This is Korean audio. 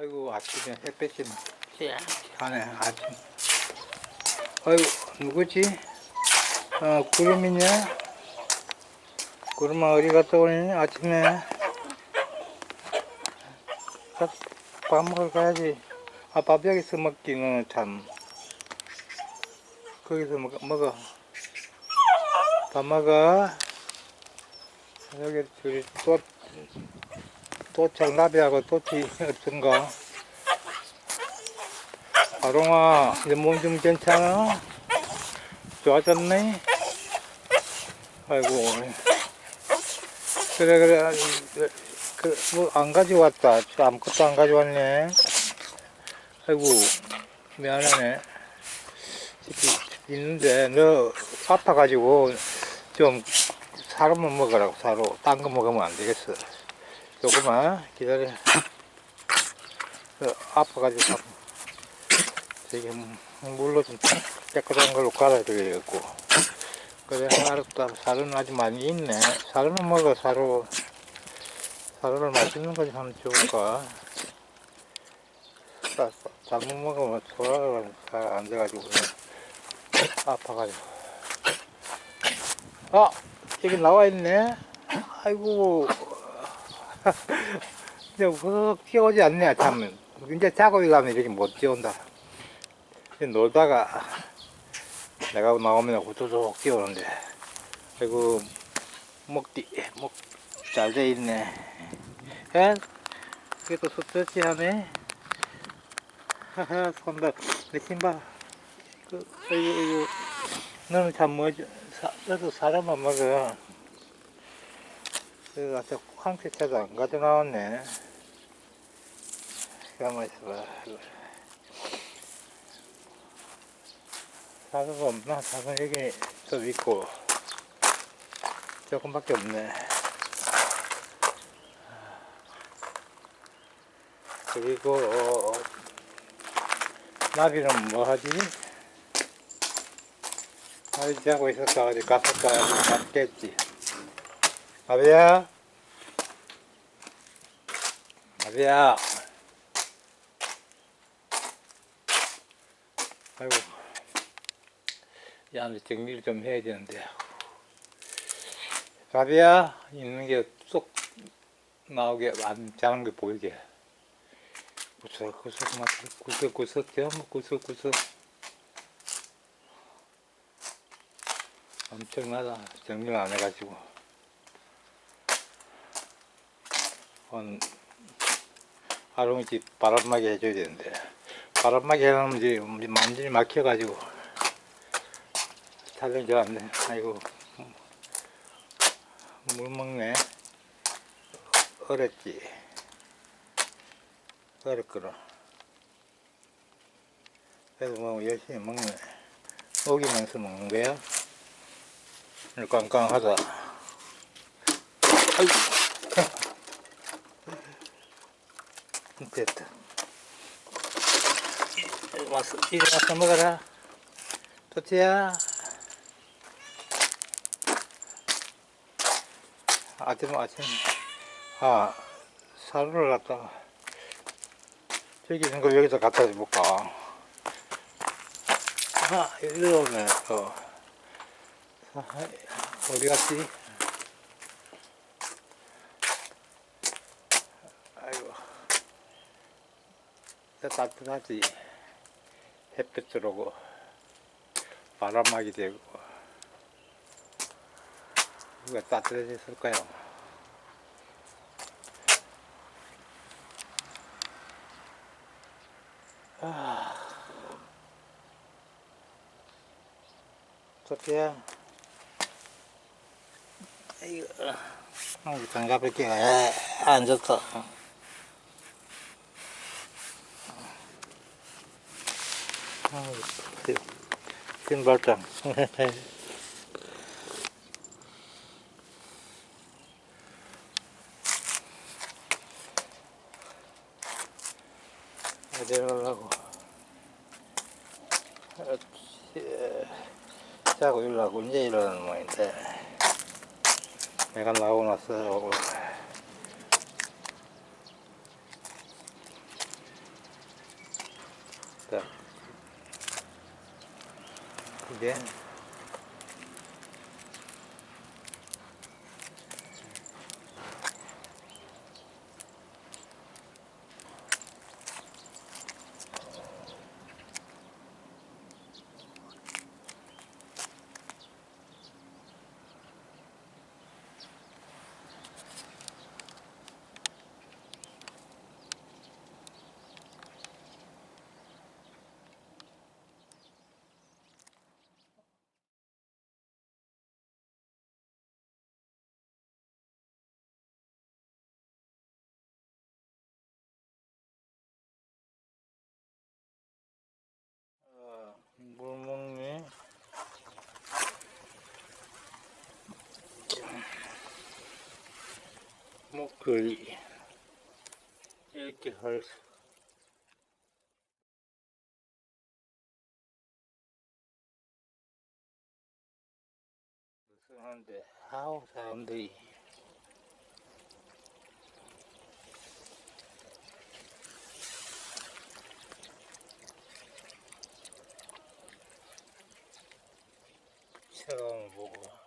아이고 아침에 햇볕이 예. 하네 아침. 아이고 누구지? 어 구름이냐? 구름아 어디 갔다 오니? 아침에 밥, 밥 먹으러 가야지. 아 밥 여기서 먹기는 참 거기서 먹, 먹어. 밥 먹어. 여기 저기 또 또창 나비하고 또치 어떤가? 아롱아, 이제 몸 좀 괜찮아? 좋아졌네? 아이고. 그래, 그래. 그, 뭐, 안 가져왔다. 아무것도 안 가져왔네. 아이고, 미안하네. 있는데, 너 아파가지고, 좀, 사료만 먹으라고, 사료. 딴 거 먹으면 안 되겠어. 조금만 기다려. 그 아파가지고 되게 물로 좀 깨끗한 걸로 갈아야 되겠고. 그래 알았다. 사료는 아주 많이 있네. 사료는 먹어 사료. 사료를 맛있는 거지. 자- 자- 잘못 먹으면 소화가 잘안 돼가지고 아파가지고. 아 여기 나와 있네. 아이고. 근데 훅 뛰어오지 않네, 참. 이제 자고 일하면 이렇게 못 뛰어온다. 놀다가 내가 나오면 후두둑 뛰어오는데. 아이고, 목뒤, 목 잘 돼 있네. 에? 그게 또 스트레치 하네. 하하, 손다. 내 신발. 그, 이거, 이거. 너는 참 뭐지? 사, 너도 사람만 먹어. 그래서 아까 황새차도 안 가져 나왔네. 가만 있어봐. 사과가 없나? 사과 여기 좀 있고, 조금밖에 없네. 그리고, 어, 나비는 뭐 하지? 나비 자고 있었다. 어디 갔었다. 갔겠지. 나비야? 나비야? 아이고. 야, 이제 정리를 좀 해야 되는데. 나비야? 있는 게 쏙 나오게, 안 자는 게 보이게. 구석구석 막, 구석구석, 전부 구석구석. 엄청나다. 정리를 안 해가지고. 한 아롱이 집 바람막이 해줘야 되는데 바람막이 해놓으면 이제 만질이 막혀가지고 촬영 잘안 돼. 아이고 물 먹네. 어렸지. 어렸거라. 그래도 뭐 열심히 먹네. 먹이면서 먹는 거야. 깡깡하다. 아이고. 됐다. 이- 와서, 이리 와서 먹어라. 토치야. 아침, 아침. 아, 사료를 갖다가. 저기 있는 거 여기다 갖다 줄까? 아, 여기 오네, 어. 아, 어디 갔지? 아이고. 따뜻하지. 햇볕 들어오고, 바람막이 되고. 이거 따뜻해졌을까요? 아. 소피야. 이거, 어, 장갑 이렇게, 에, 안 좋다. 아이고, 신발장. 어디 가려고? 자고 일어나고 이제 일어나는 모양인데 내가 나오고 나서 자, 이제 어, 물 먹네. 목걸이 이렇게 할 수. 무슨 한데 아우 사람들이 차가운 보고